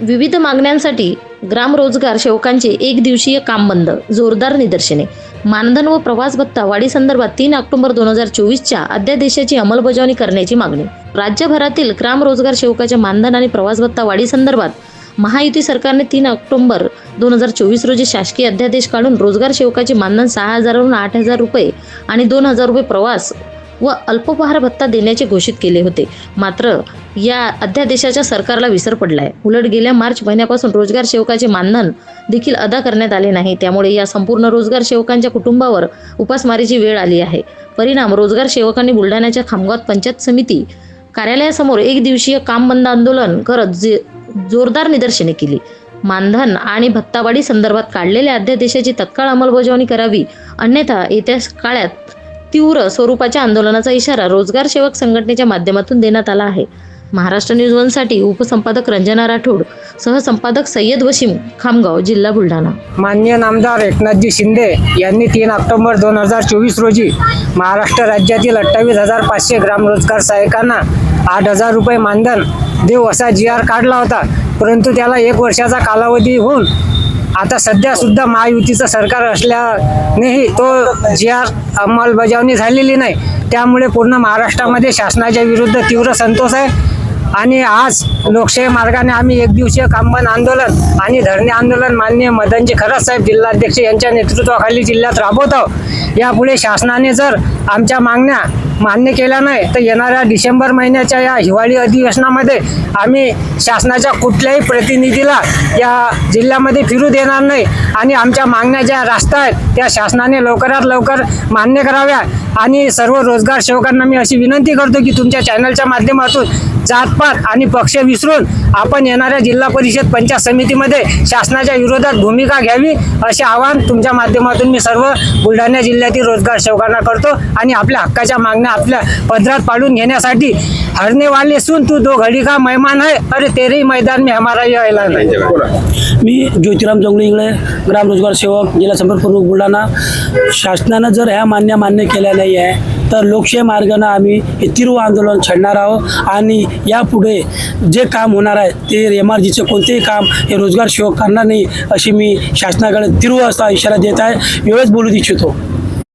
विविध मागण्यांसाठी ग्रामरोजगार सेवकांचे एक दिवसीय काम बंद जोरदार निदर्शने. मानधन व प्रवास भत्ता वाढीसंदर्भात तीन ऑक्टोबर दोन हजार चोवीसच्या अध्यादेशाची अंमलबजावणी करण्याची मागणी. राज्यभरातील ग्रामरोजगार सेवकाच्या मानधन आणि प्रवास भत्ता वाढीसंदर्भात महायुती सरकारने तीन ऑक्टोबर दोन हजार चोवीस रोजी शासकीय अध्यादेश काढून रोजगार सेवकाचे मानधन सहा हजारवरून आठ हजार रुपये आणि दोन हजार रुपये प्रवास व अल्पोपहार भत्ता देण्याचे घोषित केले होते. मात्र या अध्यादेशाच्या सरकारला विसर पडला आहे उलट गेल्या मार्च महिन्यापासून रोजगार सेवकाचे मानधन देखील अदा करण्यात आले नाही. त्यामुळे या संपूर्ण रोजगार सेवकांच्या कुटुंबावर उपासमारीची वेळ आली आहे. परिणाम रोजगार सेवकांनी बुलढाण्याच्या खामगावात पंचायत समिती कार्यालयासमोर एक दिवसीय काम बंद आंदोलन करत जे जोरदार निदर्शने केली. मानधन आणि भत्तावाढी संदर्भात काढलेल्या अध्यादेशाची तत्काळ अंमलबजावणी करावी अन्यथा येत्या काळात तीव्र स्वरूपाच्या आंदोलनाचा इशारा रोजगार सेवक संघटनेच्या माध्यमातून देण्यात आला आहे. महाराष्ट्र न्यूज वनसाठी उपसंपादक रंजना राठोड सहसंपादक सय्यद वशीम खामगाव जिल्हा बुलढाणा. माननीय नामदार एकनाथजी शिंदे यांनी तीन ऑक्टोबर दोन हजार चोवीस रोजी महाराष्ट्र राज्यातील अठ्ठावीस हजार पाचशे ग्रामरोजगार सहायकांना आठ हजार रुपये मानधन देऊ असा जी आर काढला होता. परंतु त्याला एक वर्षाचा कालावधी होऊन आता सध्या सुद्धा महायुतीचं सरकार असल्यानेही तो जी आर अंमलबजावणी झालेली नाही. त्यामुळे पूर्ण महाराष्ट्रामध्ये शासनाच्या विरुद्ध तीव्र संतोष आहे. आणि आज लोकशाही मार्गाने आम्ही एक दिवसीय कामबंद आंदोलन आणि धरणे आंदोलन माननीय मदनजी खरात साहेब जिल्हाध्यक्ष यांच्या नेतृत्वाखाली जिल्ह्यात राबवत आहोत. यापुढे शासनाने जर आमच्या मागण्या मान्य केला नाही तर येणाऱ्या डिसेंबर महिन्याच्या या हिवाळी अधिवेशनामध्ये आम्ही शासनाच्या कुठल्याही प्रतिनिधीला या जिल्ह्यामध्ये फिरू देणार नाही. आणि आमच्या मागण्या ज्या रास्ता आहेत त्या शासनाने लवकरात लवकर मान्य कराव्या. आणि सर्व रोजगार सेवकांना मी अशी विनंती करतो की तुमच्या चॅनलच्या माध्यमातून जातपात आणि पक्ष विसरून आपण येणाऱ्या जिल्हा परिषद पंचायत समितीमध्ये शासनाच्या विरोधात भूमिका घ्यावी असे आवाहन तुमच्या माध्यमातून मी सर्व बुलढाणा जिल्ह्यातील रोजगार सेवकांना करतो. आणि आपल्या हक्काच्या मागण्या आपल्या पदरात पाडून घेण्यासाठी हरने वाले सुन तू दो घडी का मेहमान है अरे तेरे मैदान में हमारा ये ऐलान है मी ज्योतिराम जोंगळे इंगळे ग्राम रोजगार सेवक जिल्हा संपर्क प्रमुख बुलढाणा. शासनानं जर ह्या मान्य मान्य केल्या नाही आहे तर लोकशाही मार्गानं आम्ही हे तीव्र आंदोलन छेडणार आहोत. आणि यापुढे जे काम होणार आहे ते एम आर जीचं कोणतेही काम हे रोजगार सेवक करणार नाही अशी मी शासनाकडे तीव्र असा इशारा देत आहे. एवढंच बोलू इच्छितो.